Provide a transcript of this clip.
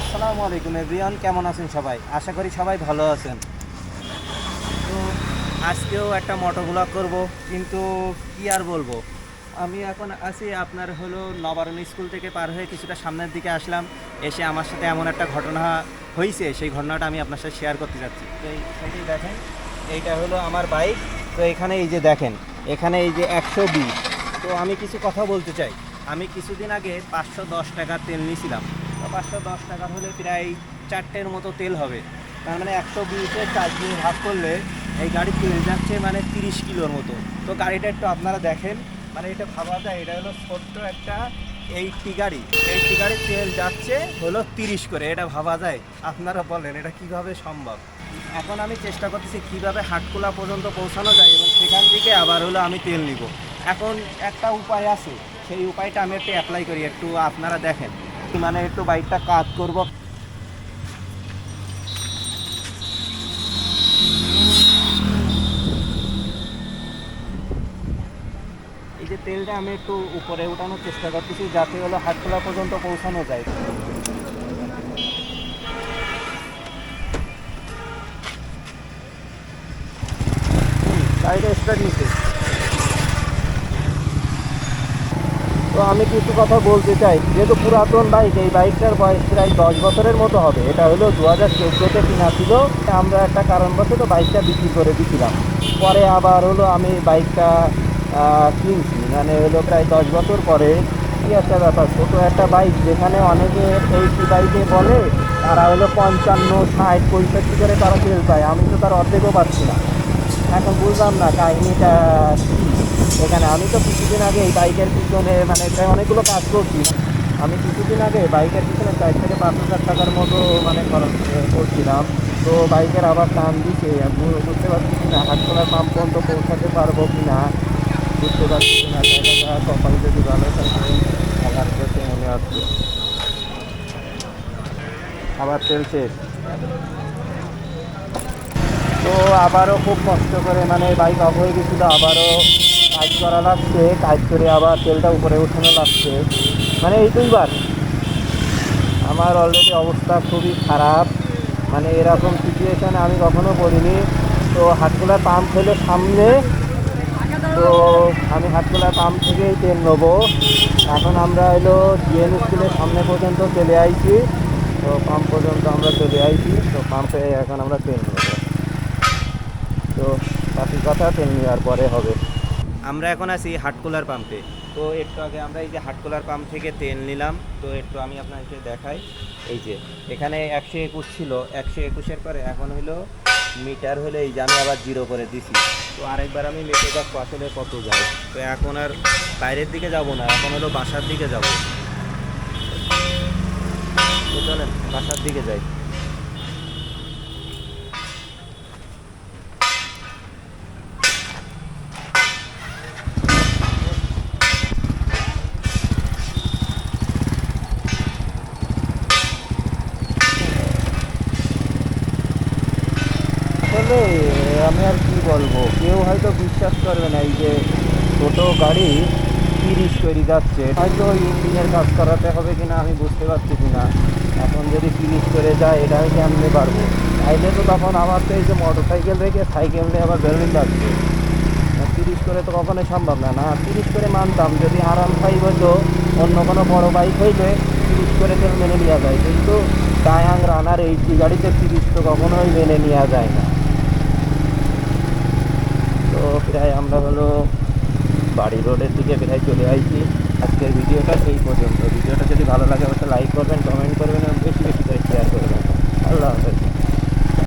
আসসালামু আলাইকুম এভরিওয়ান, কেমন আছেন সবাই? আশা করি সবাই ভালো আছেন। তো আজকেও একটা মোটো ব্লগ করব, কিন্তু কি আর বলব? আমি এখন আছি আপনার হলো নবারণ স্কুল থেকে পার হয়ে কিছুটা সামনের দিকে আসলাম, এসে আমার সাথে এমন একটা ঘটনা হয়েছে সেই ঘটনাটা আমি আপনার সাথে শেয়ার করতে যাচ্ছি। তো এই সাইডে দেখেন, এইটা হলো আমার বাইক তো এখানে এই যে দেখেন, এখানে এই যে একশো বিশ। তো আমি কিছু কথা বলতে চাই। আমি কিছুদিন আগে পাঁচশো দশ টাকার তেল নিয়েছিলাম। পাঁচশো দশ টাকা হলে প্রায় চারটের মতো তেল হবে। তার মানে একশো বিশে চার দিয়ে ভাগ করলে এই গাড়ি তেল যাচ্ছে মানে তিরিশ কিলোর মতো। তো গাড়িটা একটু আপনারা দেখেন। মানে এটা ভাবা যায়, এটা হলো ছোট্ট একটা এইটটি গাড়ি। এইটটি গাড়ির তেল যাচ্ছে হলো তিরিশ করে, এটা ভাবা যায়। আপনারা বলেন, এটা কীভাবে সম্ভব? এখন আমি চেষ্টা করতেছি কীভাবে হাটকুলা পর্যন্ত পৌঁছানো যায় এবং সেখান থেকে আবার হলো আমি তেল নিব। এখন একটা উপায় আছে, সেই উপায়টা আমি একটু অ্যাপ্লাই করি, একটু আপনারা দেখেন। মানে একটু বাইকটা কাজ করব। এই যে তেলটা আমি একটু উপরে উঠানোর চেষ্টা করতেছি, যাতে হলো হাটখোলা পর্যন্ত পৌঁছানো যায়। গাড়িটা স্টার্ট নিতে। তো আমি কিছু কথা বলতে চাই। যেহেতু পুরাতন বাইক, এই বাইকটার বয়স প্রায় দশ বছরের মতো হবে। এটা হলো দু হাজার চোদ্দোতে কিনা ছিল। আমরা একটা কারণবশত বাইকটা বিক্রি করে দিয়েছিলাম। পরে আবার হলো আমি বাইকটা কিনছি। মানে হলো প্রায় দশ বছর পরে। কী একটা ব্যাপার, ছোটো একটা বাইক, যেখানে অনেকে এইটি বাইকে বলে, তারা হলো পঞ্চান্ন, ষাট, পঁয়ষট্টি করে তারা তেল পায়। আমি তো তার অর্ধেকও পাচ্ছি না। এখন বুঝলাম না কাহিনিটা এখানে আমি তো কিছুদিন আগে এই বাইকের পিছনে মানে প্রায় অনেকগুলো কাজ করছি। আমি কিছুদিন আগে বাইকের পিছনে চার থেকে পাঁচ হাজার টাকার মতো মানে খরচ করছিলাম। তো বাইকের আবার টান দিছে বুঝতে পারছি কি না, হাটখোলার পাম্প পর্যন্ত পৌঁছাতে পারব কি না, বুঝতে পারছি কি না কপাল যদি ভালো থাকে মনে আসছে আবার তেল তো আবারও খুব কষ্ট করে মানে বাইক অফ হয়ে গেছিল আবারও কাজ করা লাগছে, কাজ করে আবার তেলটা উপরে উঠানো লাগছে। মানে এই দুইবার আমার অলরেডি অবস্থা খুবই খারাপ। মানে এরকম সিচুয়েশানে আমি কখনো পড়িনি তো হাটখোলার পাম্প হলো সামনে। তো আমি হাটখোলার পাম্প থেকেই তেল নেব। এখন আমরা হলো জিএন স্কুলের সামনে পর্যন্ত চলে আইছি। তো পাম্প পর্যন্ত আমরা চলে আইছি। তো পাম্পে এখন আমরা তেল নেব। তো বাকি কথা তেল নেওয়ার পরে হবে। আমরা এখন আছি হাটকোলার পাম্পে। তো একটু আগে আমরা এই যে হাটকোলার পাম্প থেকে তেল নিলাম, তো একটু আমি আপনাকে দেখাই। এই যে, এখানে একশো একুশ ছিল, একশো একুশের পরে এখন হলো মিটার হলে এই যে আমি আবার জিরো করে দিছি। তো আরেকবার আমি মেপে দেখব আসলে কত যাই তো এখন আর বাইরের দিকে যাব না, এখন হলো বাসার দিকে যাব। বাসার দিকে যাই। আসলে আমি আর কি বলব? কেউ হয়তো বিশ্বাস করবে না এই যে ছোটো গাড়ি তিরিশ তৈরি যাচ্ছে। হয়তো ইঞ্জিনের কাজ করাতে হবে কিনা আমি বুঝতে পারছি কিনা। এখন যদি তিরিশ করে যায়, এটা আমি কেমনে পারব? চাইলে তো তখন আমার তো এই যে মোটর সাইকেল রেখে সাইকেল নিয়ে আবার বেরোনি লাগছে তিরিশ করে তো কখনোই সম্ভব না না? তিরিশ করে মানতাম, যদি আরাম ফাইভ হতো, অন্য কোনো বড় বাইক হইলে তিরিশ করে তেল মেনে নেওয়া যায়। কিন্তু ডায়াং রানার এইচডি গাড়িতে তিরিশ তো কখনোই মেনে নেওয়া যায় না। তো প্রায় আমরা হলো বাড়ি রোডের দিকে প্রায় চলে আসছি আজকের ভিডিওটা সেই পর্যন্ত। ভিডিওটা যদি ভালো লাগে অবশ্যই লাইক করবেন কমেন্ট করবেন এবং বেশি বেশি করে শেয়ার করবেন। আল্লাহ হাফেজ।